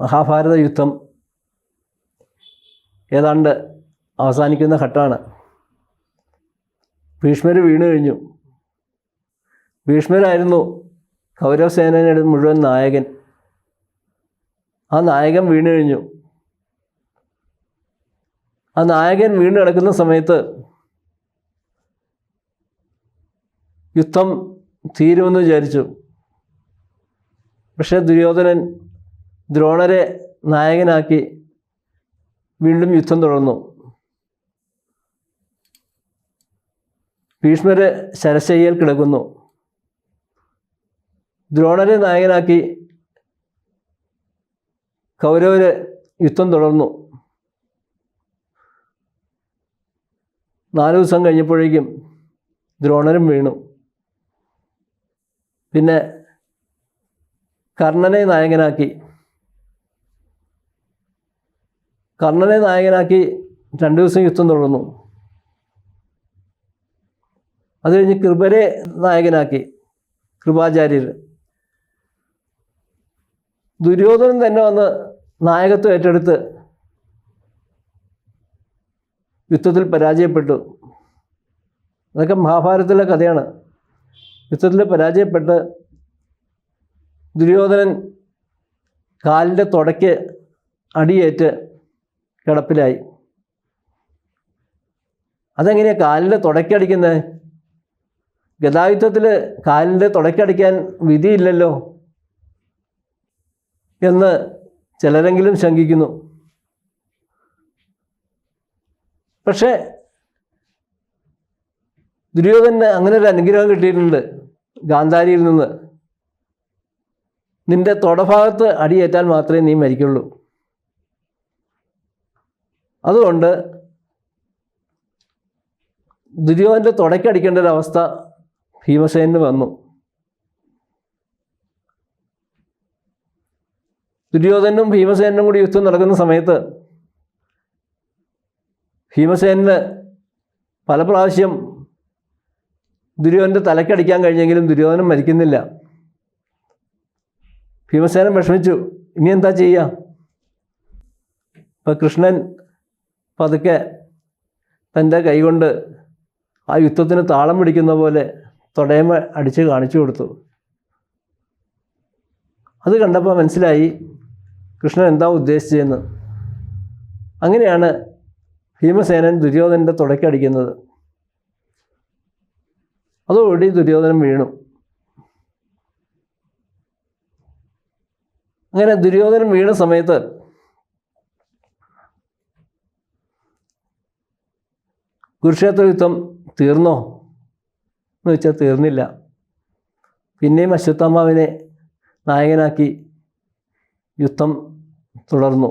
മഹാഭാരത യുദ്ധം ഏതാണ്ട് അവസാനിക്കുന്ന ഘട്ടമാണ്. ഭീഷ്മർ വീണു കഴിഞ്ഞു. ഭീഷ്മരായിരുന്നു കൗരവസേനയുടെ മുഴുവൻ നായകൻ. ആ നായകൻ വീണു കഴിഞ്ഞു. ആ നായകൻ വീണ് കിടക്കുന്ന സമയത്ത് യുദ്ധം തീരുമെന്ന് വിചാരിച്ചു. പക്ഷേ ദുര്യോധനൻ ദ്രോണരെ നായകനാക്കി വീണ്ടും യുദ്ധം തുടർന്നു. ഭീഷ്മര് ശരശയ്യയിൽ കിടക്കുന്നു. ദ്രോണരെ നായകനാക്കി കൗരവര് യുദ്ധം തുടർന്നു. നാല് ദിവസം കഴിഞ്ഞപ്പോഴേക്കും ദ്രോണരും വീണു. പിന്നെ കർണനെ നായകനാക്കി കർണനെ നായകനാക്കി രണ്ടു ദിവസം യുദ്ധം തുടർന്നു. അത് കഴിഞ്ഞ് കൃപരെ നായകനാക്കി കൃപാചാര്യർ. ദുര്യോധനൻ തന്നെ വന്ന് നായകത്വം ഏറ്റെടുത്ത് യുദ്ധത്തിൽ പരാജയപ്പെട്ടു. അതൊക്കെ മഹാഭാരതത്തിലെ കഥയാണ്. യുദ്ധത്തിൽ പരാജയപ്പെട്ട് ദുര്യോധനൻ കാലിന്റെ തുടയ്ക്ക് അടിയേറ്റ് കിടപ്പിലായി. അതെങ്ങനെയാണ് കാലിന്റെ തുടക്കടിക്കുന്നത് ഗതാഗതത്തിൽ കാലിന്റെ തുടക്കടിക്കാൻ വിധിയില്ലല്ലോ എന്ന് ചിലരെങ്കിലും ശങ്കിക്കുന്നു. പക്ഷേ ദുര്യോധന് അങ്ങനെ ഒരു അനുഗ്രഹം കിട്ടിയിട്ടുണ്ട് ഗാന്ധാരിയിൽ നിന്ന്. നിന്റെ തൊടഭാഗത്ത് അടിയേറ്റാൽ മാത്രമേ നീ മരിക്കുള്ളൂ. അതുകൊണ്ട് ദുര്യോധന്റെ തുടക്കടിക്കേണ്ട ഒരു അവസ്ഥ ഭീമസേനന് വന്നു. ദുര്യോധനും ഭീമസേനും കൂടി യുദ്ധം നടക്കുന്ന സമയത്ത് ഭീമസേനന് പല പ്രാവശ്യം ദുര്യോധന്റെ തലക്കടിക്കാൻ കഴിഞ്ഞെങ്കിലും ദുര്യോധനം മരിക്കുന്നില്ല. ഭീമസേനൻ വിഷമിച്ചു. ഇനി എന്താ ചെയ്യുക ഇപ്പം കൃഷ്ണൻ പതുക്കെ തന്റെ കൈകൊണ്ട് ആ യുദ്ധത്തിന് താളം പിടിക്കുന്ന പോലെ തൊടയമ അടിച്ച് കാണിച്ചു കൊടുത്തു. അത് കണ്ടപ്പോൾ മനസ്സിലായി കൃഷ്ണൻ എന്താ ഉദ്ദേശിച്ചതെന്ന്? അങ്ങനെയാണ് ഭീമസേനൻ ദുര്യോധനന്റെ തുടക്കടിക്കുന്നത് അതോടെ ദുര്യോധനൻ വീണു. അങ്ങനെ ദുര്യോധനൻ വീണ സമയത്ത് കുരുക്ഷേത്ര യുദ്ധം തീർന്നോ എന്ന് വെച്ചാൽ തീർന്നില്ല. പിന്നെയും അശ്വത്ഥാമാവിനെ നായകനാക്കി യുദ്ധം തുടർന്നു.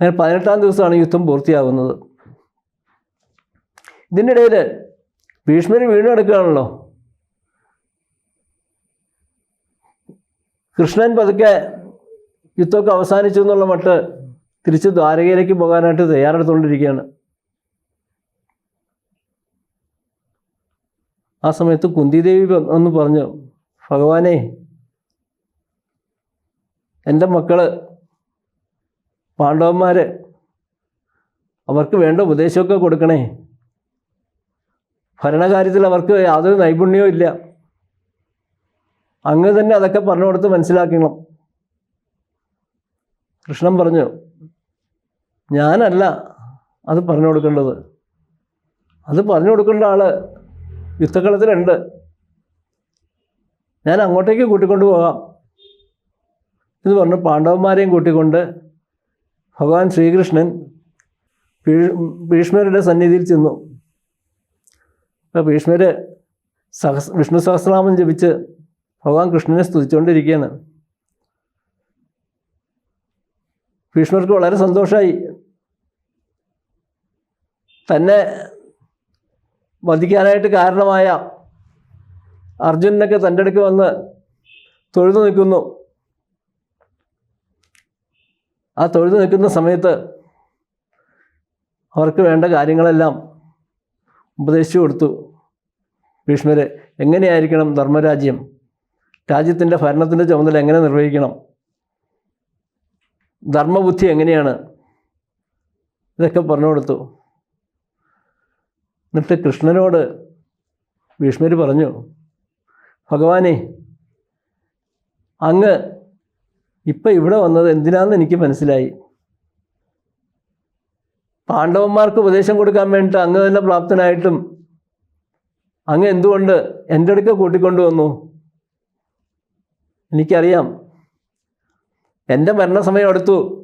അങ്ങനെ പതിനെട്ടാം ദിവസമാണ് യുദ്ധം പൂർത്തിയാകുന്നത്. ഇതിനിടയിൽ ഭീഷ്മർ വീണെടുക്കുകയാണല്ലോ കൃഷ്ണൻ പതുക്കെ യുദ്ധമൊക്കെ അവസാനിച്ചു എന്നുള്ള മട്ട് തിരിച്ച് ദ്വാരകയിലേക്ക് പോകാനായിട്ട് തയ്യാറെടുത്തുകൊണ്ടിരിക്കുകയാണ്. ആ സമയത്ത് കുന്തിദേവി ഒന്ന് പറഞ്ഞു ഭഗവാനെ എന്റെ മക്കൾ പാണ്ഡവന്മാർ അവർക്ക് വേണ്ട ഉപദേശമൊക്കെ കൊടുക്കണേ. ഭരണകാര്യത്തിൽ അവർക്ക് യാതൊരു നൈപുണ്യവും ഇല്ല. അങ്ങ് തന്നെ അതൊക്കെ പറഞ്ഞു കൊടുത്ത് മനസ്സിലാക്കണം കൃഷ്ണൻ പറഞ്ഞു ഞാനല്ല അത് പറഞ്ഞു കൊടുക്കേണ്ടത്. അത് പറഞ്ഞു കൊടുക്കേണ്ട ആൾ യുദ്ധക്കളത്തിലുണ്ട്. ഞാൻ അങ്ങോട്ടേക്ക് കൂട്ടിക്കൊണ്ട് പോകാം. എന്ന് പറഞ്ഞു പാണ്ഡവന്മാരെയും കൂട്ടിക്കൊണ്ട് ഭഗവാൻ ശ്രീകൃഷ്ണൻ ഭീഷ്മരുടെ സന്നിധിയിൽ ചെന്നു. അപ്പോൾ ഭീഷ്മര് സഹസ് വിഷ്ണു സഹസ്രനാമം ജപിച്ച് ഭഗവാൻ കൃഷ്ണനെ സ്തുതിച്ചുകൊണ്ടിരിക്കുകയാണ് ഭീഷ്മർക്ക് വളരെ സന്തോഷമായി തന്നെ വധിക്കാനായിട്ട് കാരണമായ അർജുനനൊക്കെ തന്റെ അടുക്ക് വന്ന് തൊഴുതു നിൽക്കുന്നു. ആ തൊഴുതു നിൽക്കുന്ന സമയത്ത് അവർക്ക് വേണ്ട കാര്യങ്ങളെല്ലാം ഉപദേശിച്ചു കൊടുത്തു ഭീഷ്മര്. എങ്ങനെയായിരിക്കണം ധർമ്മരാജ്യം? രാജ്യത്തിന്റെ ഭരണത്തിന്റെ ചുമതല എങ്ങനെ നിർവഹിക്കണം? ധർമ്മബുദ്ധി എങ്ങനെയാണ്? ഇതൊക്കെ പറഞ്ഞു കൊടുത്തു. എന്നിട്ട് കൃഷ്ണനോട് ഭീഷ്മർ പറഞ്ഞു ഭഗവാനെ അങ്ങ് ഇപ്പം ഇവിടെ വന്നത് എന്തിനാണെന്ന് എനിക്ക് മനസ്സിലായി. പാണ്ഡവന്മാർക്ക് ഉപദേശം കൊടുക്കാൻ വേണ്ടിയിട്ട് അങ്ങ് തന്നെ പ്രാപ്തനായിട്ടും അങ്ങ് എന്തുകൊണ്ട് എന്റെ അടുക്ക കൂട്ടിക്കൊണ്ടുവന്നു? എനിക്കറിയാം എന്റെ മരണസമയം അടുത്തു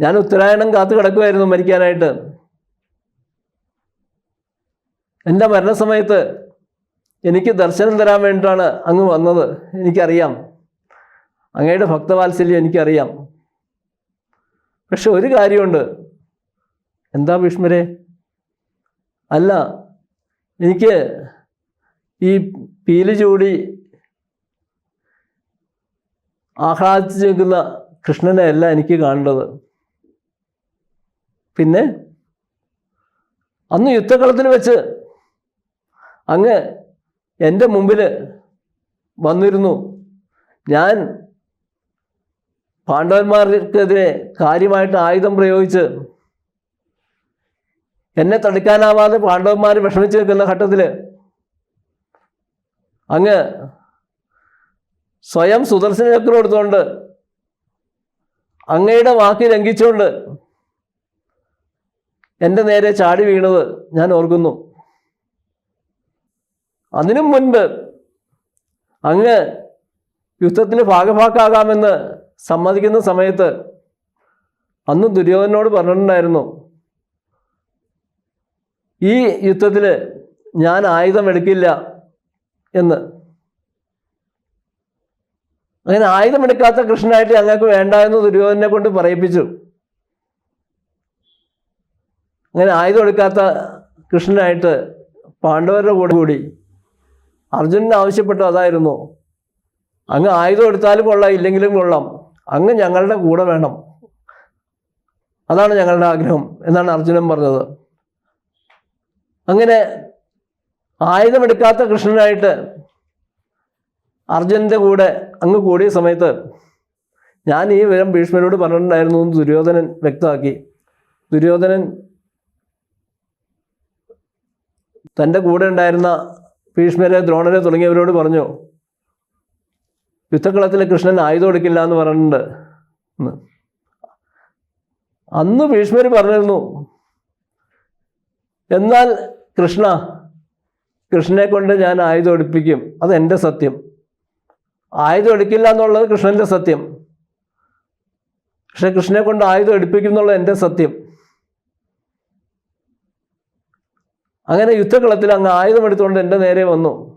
ഞാൻ ഉത്തരായണം കാത്തു കിടക്കുമായിരുന്നു മരിക്കാനായിട്ട്. എന്റെ മരണസമയത്ത് എനിക്ക് ദർശനം തരാൻ വേണ്ടിയിട്ടാണ് അങ്ങ് വന്നത്. എനിക്കറിയാം. അങ്ങയുടെ ഭക്തവാത്സല്യം എനിക്കറിയാം. പക്ഷെ ഒരു കാര്യമുണ്ട്. എന്താ ഭീഷ്മരെ? അല്ല എനിക്ക് ഈ പീലി ചൂടി ആഹ്ലാദിച്ച് നിൽക്കുന്ന കൃഷ്ണനെ അല്ല എനിക്ക് കാണേണ്ടത്. പിന്നെ അന്ന് യുദ്ധക്കളത്തിന് വെച്ച് അങ്ങ് എന്റെ മുമ്പിൽ വന്നിരുന്നു. ഞാൻ പാണ്ഡവന്മാർക്കെതിരെ കാര്യമായിട്ട് ആയുധം പ്രയോഗിച്ച് എന്നെ തടുക്കാനാവാതെ പാണ്ഡവന്മാർ വിഷമിച്ചു നിൽക്കുന്ന ഘട്ടത്തിൽ അങ്ങ് സ്വയം സുദർശന ചക്രം എടുത്തുകൊണ്ട് അങ്ങയുടെ വാക്ക് ലംഘിച്ചുകൊണ്ട് എന്റെ നേരെ ചാടി വീണത് ഞാൻ ഓർക്കുന്നു. അതിനും മുൻപ് അങ്ങ് യുദ്ധത്തിന് ഭാഗഭാക്കാകാമെന്ന് സമ്മതിക്കുന്ന സമയത്ത് അന്ന് ദുര്യോധനോട് പറഞ്ഞിട്ടുണ്ടായിരുന്നു ഈ യുദ്ധത്തിൽ ഞാൻ ആയുധം എടുക്കില്ല എന്ന്. അങ്ങനെ ആയുധമെടുക്കാത്ത കൃഷ്ണനായിട്ട് ഞങ്ങൾക്ക് വേണ്ട എന്ന് ദുര്യോധനെ കൊണ്ട് പറയിപ്പിച്ചു. അങ്ങനെ ആയുധം എടുക്കാത്ത കൃഷ്ണനായിട്ട് പാണ്ഡവരുടെ കൂടെ കൂടി അർജുനൻ ആവശ്യപ്പെട്ടു അതായിരുന്നു. അങ്ങ് ആയുധം എടുത്താലും കൊള്ളാം ഇല്ലെങ്കിലും കൊള്ളാം. അങ്ങ് ഞങ്ങളുടെ കൂടെ വേണം. അതാണ് ഞങ്ങളുടെ ആഗ്രഹം എന്നാണ് അർജുനൻ പറഞ്ഞത്. അങ്ങനെ ആയുധമെടുക്കാത്ത കൃഷ്ണനായിട്ട് അർജുനന്റെ കൂടെ അങ്ങ് കൂടിയ സമയത്ത് ഞാൻ ഈ വിവരം ഭീഷ്മരോട് പറഞ്ഞിട്ടുണ്ടായിരുന്നു എന്ന് ദുര്യോധനൻ വ്യക്തമാക്കി. ദുര്യോധനൻ തന്റെ കൂടെ ഉണ്ടായിരുന്ന ഭീഷ്മരെ ദ്രോണരെ തുടങ്ങിയവരോട് പറഞ്ഞു യുദ്ധക്കളത്തിൽ കൃഷ്ണൻ ആയുധം എടുക്കില്ല എന്ന് പറഞ്ഞിട്ടുണ്ട്. അന്ന് ഭീഷ്മർ പറഞ്ഞിരുന്നു എന്നാൽ കൃഷ്ണ കൃഷ്ണനെ കൊണ്ട് ഞാൻ ആയുധം എടുപ്പിക്കും. അത് എന്റെ സത്യം. ആയുധം എടുക്കില്ല എന്നുള്ളത് കൃഷ്ണന്റെ സത്യം. പക്ഷെ കൃഷ്ണനെ കൊണ്ട് ആയുധം എടുപ്പിക്കും എന്നുള്ളത് എന്റെ സത്യം. അങ്ങനെ യുദ്ധക്കളത്തിൽ അങ്ങ് ആയുധം എടുത്തുകൊണ്ട് എന്റെ നേരെ വന്നു.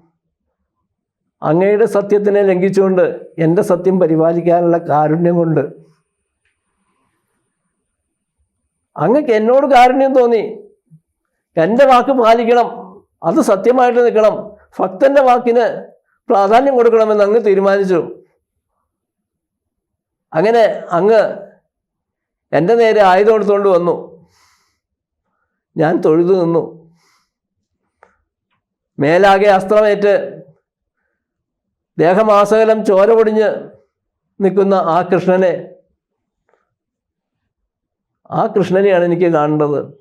അങ്ങയുടെ സത്യത്തിനെ ലംഘിച്ചുകൊണ്ട് എന്റെ സത്യം പരിപാലിക്കാനുള്ള കാരുണ്യം കൊണ്ട്. അങ്ങക്ക് എന്നോട് കാരുണ്യം തോന്നി. എന്റെ വാക്ക് പാലിക്കണം. അത് സത്യമായിട്ട് നിൽക്കണം. ഭക്തന്റെ വാക്കിന് പ്രാധാന്യം കൊടുക്കണമെന്ന് അങ്ങ് തീരുമാനിച്ചു. അങ്ങനെ അങ്ങ് എന്റെ നേരെ ആയുധം എടുത്തുകൊണ്ട് വന്നു. ഞാൻ തൊഴുതു നിന്നു. മേലാകെ അസ്ത്രമേറ്റ് ദേഹമാസകലം ചോര പൊടിഞ്ഞ് നിൽക്കുന്ന ആ കൃഷ്ണനെ. ആ കൃഷ്ണനെയാണ് എനിക്ക് കാണേണ്ടത്.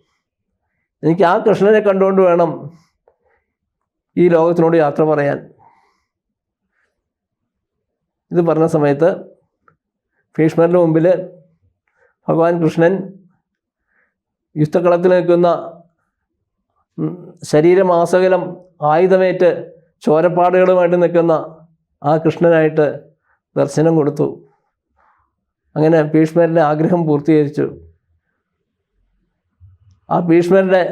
എനിക്ക് ആ കൃഷ്ണനെ കണ്ടുകൊണ്ട് വേണം ഈ ലോകത്തിനോട് യാത്ര പറയാൻ. ഇത് പറഞ്ഞ സമയത്ത് ഭീഷ്മരുടെ മുമ്പിൽ ഭഗവാൻ കൃഷ്ണൻ യുദ്ധക്കളത്തിൽ നിൽക്കുന്ന ശരീരമാസകലം ആയുധമേറ്റ് ചോരപ്പാടുകളുമായിട്ട് നിൽക്കുന്ന ആ കൃഷ്ണനായിട്ട് ദർശനം കൊടുത്തു. അങ്ങനെ ഭീഷ്മരുടെ ആഗ്രഹം പൂർത്തീകരിച്ചു. ആ ഭീഷ്മരുടെ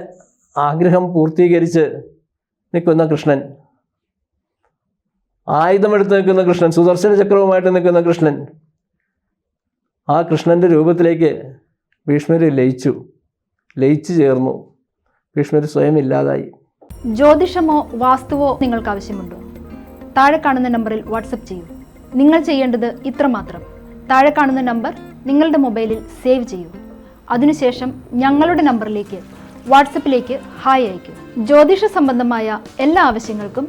ആഗ്രഹം പൂർത്തീകരിച്ച് നിൽക്കുന്ന കൃഷ്ണൻ ആയുധമെടുത്ത് നിൽക്കുന്ന കൃഷ്ണൻ സുദർശന ചക്രവുമായിട്ട് നിൽക്കുന്ന കൃഷ്ണൻ ആ കൃഷ്ണന്റെ രൂപത്തിലേക്ക് ഭീഷ്മർ ലയിച്ചു ലയിച്ചു ചേർന്നു. ഭീഷ്മർ സ്വയം ഇല്ലാതായി. ജ്യോതിഷമോ വാസ്തുവോ നിങ്ങൾക്ക് ആവശ്യമുണ്ടോ? താഴെ കാണുന്ന നമ്പറിൽ വാട്സപ്പ് ചെയ്യൂ. നിങ്ങൾ ചെയ്യേണ്ടത് ഇത്രമാത്രം താഴെ കാണുന്ന നമ്പർ നിങ്ങളുടെ മൊബൈലിൽ സേവ് ചെയ്യൂ. അതിനുശേഷം ഞങ്ങളുടെ നമ്പറിലേക്ക് വാട്സപ്പിലേക്ക് ഹായ് അയയ്ക്കൂ. ജ്യോതിഷ സംബന്ധമായ എല്ലാ ആവശ്യങ്ങൾക്കും